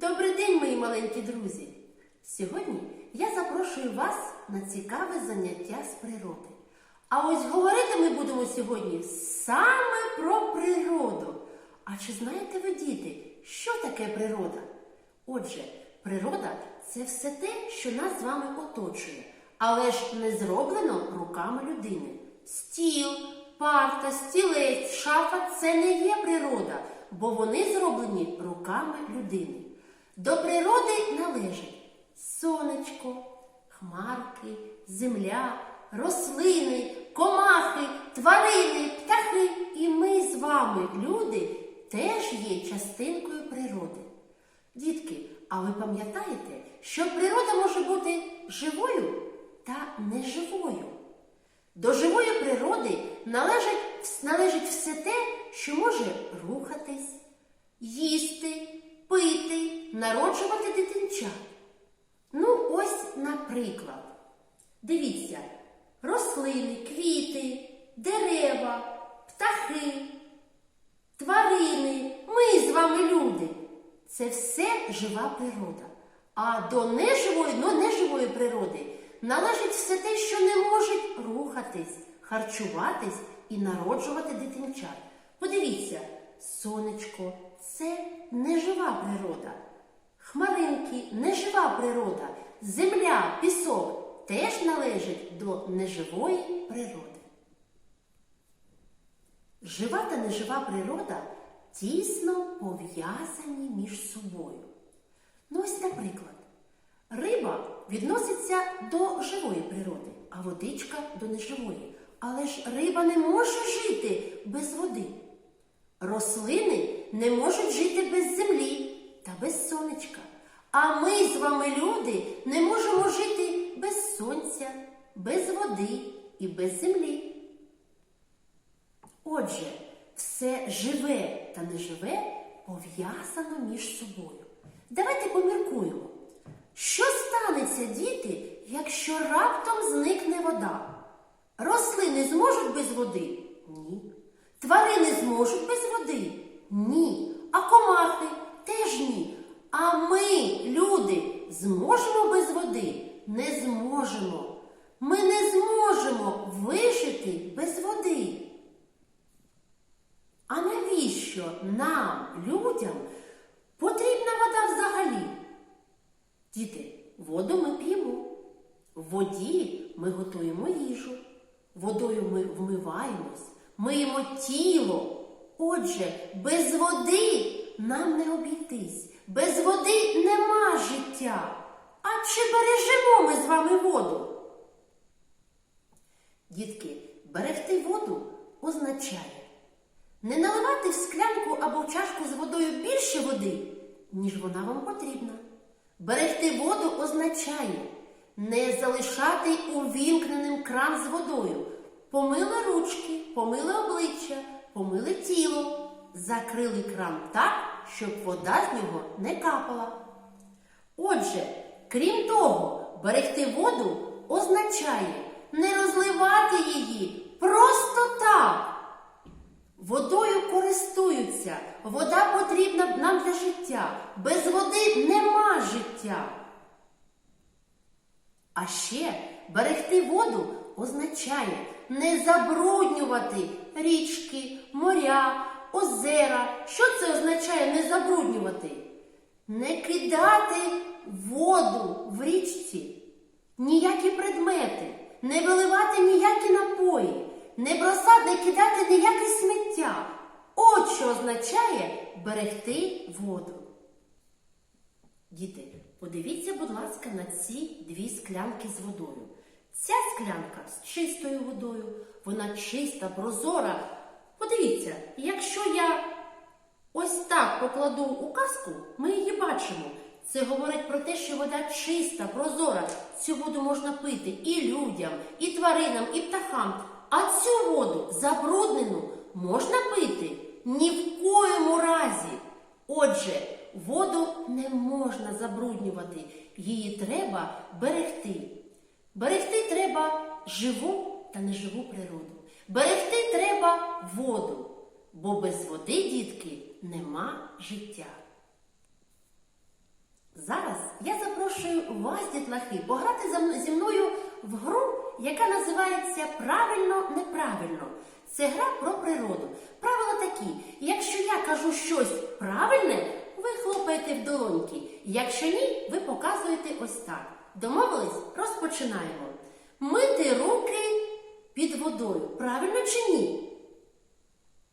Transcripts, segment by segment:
Добрий день, мої маленькі друзі! Сьогодні я запрошую вас на цікаве заняття з природи. А ось говорити ми будемо сьогодні саме про природу. А чи знаєте ви, діти, що таке природа? Отже, природа це все те, що нас з вами оточує, але ж не зроблено руками людини. Стіл, парта, стілець, шафа це не є природа, бо вони зроблені руками людини. До природи належать сонечко, хмарки, земля, рослини, комахи, тварини, птахи. І ми з вами, люди, теж є частинкою природи. Дітки, а ви пам'ятаєте, що природа може бути живою та неживою? До живої природи належить, належить все те, що може рухатись, їсти, пити, народжувати дитинчат. Ну, ось, наприклад, дивіться, рослини, квіти, дерева, птахи, тварини, ми з вами люди. Це все жива природа. А до неживої, ну, неживої природи належить все те, що не може рухатись, харчуватись і народжувати дитинчат. Подивіться, сонечко це нежива природа. Хмаринки нежива природа, земля, пісок теж належать до неживої природи. Жива та нежива природа тісно пов'язані між собою. Ну ось, наприклад, риба відноситься до живої природи, а водичка до неживої. Але ж риба не може жити без води. Рослини не можуть жити без землі та без сонечка. А ми з вами, люди, не можемо жити без сонця, без води і без землі. Отже, все живе та неживе пов'язано між собою. Давайте поміркуємо, що станеться, діти, якщо раптом зникне вода? Рослини зможуть без води? Ні. Тварини зможуть без води? Ні. А комахи теж ні. А ми, люди, зможемо без води? Не зможемо. Ми не зможемо вижити без води. А навіщо нам, людям, потрібна вода взагалі? Діти, воду ми п'ємо. В воді ми готуємо їжу. Водою ми вмиваємось, миємо тіло. Отже, без води нам не обійтись. Без води нема життя. А чи бережемо ми з вами воду? Дітки, берегти воду означає не наливати в склянку або в чашку з водою більше води, ніж вона вам потрібна. Берегти воду означає не залишати увімкненим кран з водою. Помили ручки, помили обличчя, помили тіло, закрили кран так, щоб вода з нього не капала. Отже, крім того, берегти воду означає не розливати її просто так. Водою користуються, вода потрібна нам для життя. Без води нема життя. А ще берегти воду означає не забруднювати річки, моря, озера. Що це означає не забруднювати? Не кидати воду в річці, ніякі предмети, не виливати ніякі напої, не бросати, не кидати ніяке сміття. От що означає берегти воду. Діти, подивіться, будь ласка, на ці дві склянки з водою. Ця склянка з чистою водою, вона чиста, прозора. Подивіться, якщо я ось так покладу у казку, ми її бачимо. Це говорить про те, що вода чиста, прозора. Цю воду можна пити і людям, і тваринам, і птахам. А цю воду забруднену можна пити ні в коєму разі. Отже, воду не можна забруднювати, її треба берегти. Берегти треба живу та неживу природу. Берегти треба воду, бо без води, дітки, нема життя. Зараз я запрошую вас, дітлахи, пограти зі мною в гру, яка називається Правильно неправильно. Це гра про природу. Правила такі: якщо я кажу щось правильне, ви хлопаєте в долоньки. Якщо ні, ви показуєте ось так. Домовились? Розпочинаємо. Мити руки під водою. Правильно чи ні?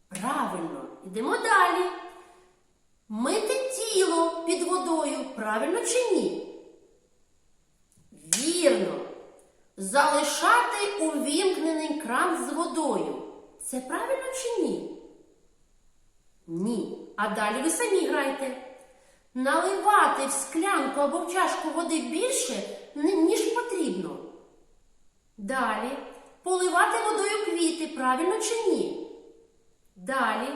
Правильно. Йдемо далі. Мити тіло під водою. Правильно чи ні? Вірно. Залишати увімкнений кран з водою. Це правильно чи ні? Ні. А далі ви самі грайте. Наливати в склянку або в чашку води більше, ніж потрібно. Далі. Поливати водою квіти, правильно чи ні? Далі.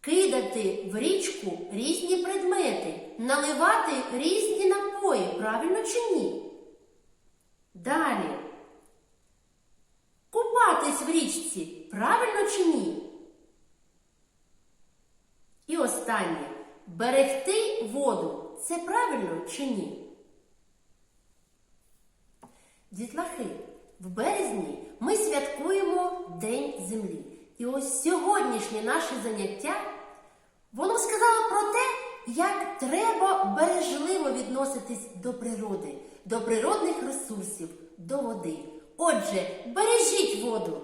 Кидати в річку різні предмети, наливати різні напої, правильно чи ні? Далі. Купатись в річці, правильно чи ні? І останнє. Берегти воду. Це правильно чи ні? Дітлахи, в березні ми святкуємо День Землі. І ось сьогоднішнє наше заняття, воно сказало про те, як треба бережливо відноситись до природи, до природних ресурсів, до води. Отже, бережіть воду,